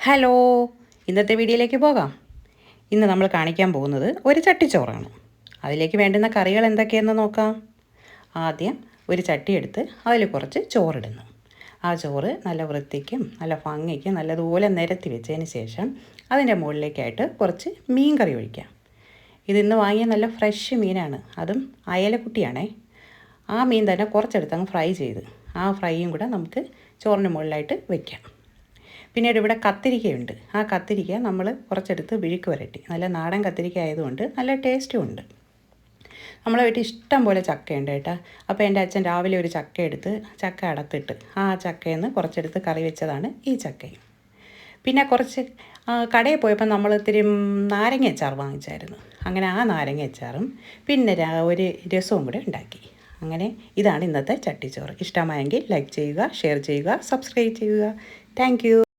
Hello ഇന്നത്തെ വീഡിയോയിലേക്ക് പോകാം. ഇന്ന് നമ്മൾ കാണിക്കാൻ പോകുന്നത് ഒരു ചട്ടിച്ചോറാണ്. അതിലേക്ക് വേണ്ടുന്ന കറികൾ എന്തൊക്കെയെന്ന് നോക്കാം. ആദ്യം ഒരു ചട്ടി എടുത്ത് അതിൽ കുറച്ച് ചോറിടുന്നു. ആ ചോറ് നല്ല വൃത്തിക്കും നല്ല ഭംഗിക്കും നല്ലതുപോലെ നിരത്തി വെച്ചതിന് ശേഷം അതിന്റെ മുകളിലേക്കായിട്ട് കുറച്ച് മീൻ കറി ഒഴിക്കാം ഇതിന്ന് വാങ്ങിയ നല്ല ഫ്രഷ് മീനാണ്. അതും അയലക്കുട്ടിയാണേ. ആ മീൻ തന്നെ കുറച്ചെടുത്ത് അങ്ങ് ഫ്രൈ ചെയ്ത് ആ ഫ്രൈയും കൂടെ നമുക്ക് ചോറിന് മുകളിലായിട്ട് വെക്കാം. പിന്നീട് ഇവിടെ കത്തിരിക്കയുണ്ട്. ആ കത്തിരിക്ക നമ്മൾ കുറച്ചെടുത്ത് വിഴുക്ക് വരട്ടി. നല്ല നാടൻ കത്തിരിക്ക ആയതുകൊണ്ട് നല്ല ടേസ്റ്റും ഉണ്ട്. നമ്മളെ വീട്ടിൽ ഇഷ്ടം പോലെ ചക്കയുണ്ട് കേട്ടോ. അപ്പോൾ എന്റെ അച്ഛൻ രാവിലെ ഒരു ചക്ക എടുത്ത് ചക്ക അടത്തിട്ട് ആ ചക്കയിൽ നിന്ന് കുറച്ചെടുത്ത് കറി വെച്ചതാണ് ഈ ചക്കയും. പിന്നെ കുറച്ച് കടയിൽ പോയപ്പോൾ നമ്മൾ ഇത്തിരി നാരങ്ങ അച്ചാർ വാങ്ങിച്ചായിരുന്നു. അങ്ങനെ ആ നാരങ്ങ അച്ചാറും പിന്നെ ഒരു രസവും കൂടെ ഉണ്ടാക്കി. അങ്ങനെ ഇതാണ് ഇന്നത്തെ ചട്ടിച്ചോറ്. ഇഷ്ടമായെങ്കിൽ ലൈക്ക് ചെയ്യുക ഷെയർ ചെയ്യുക സബ്സ്ക്രൈബ് ചെയ്യുക. താങ്ക്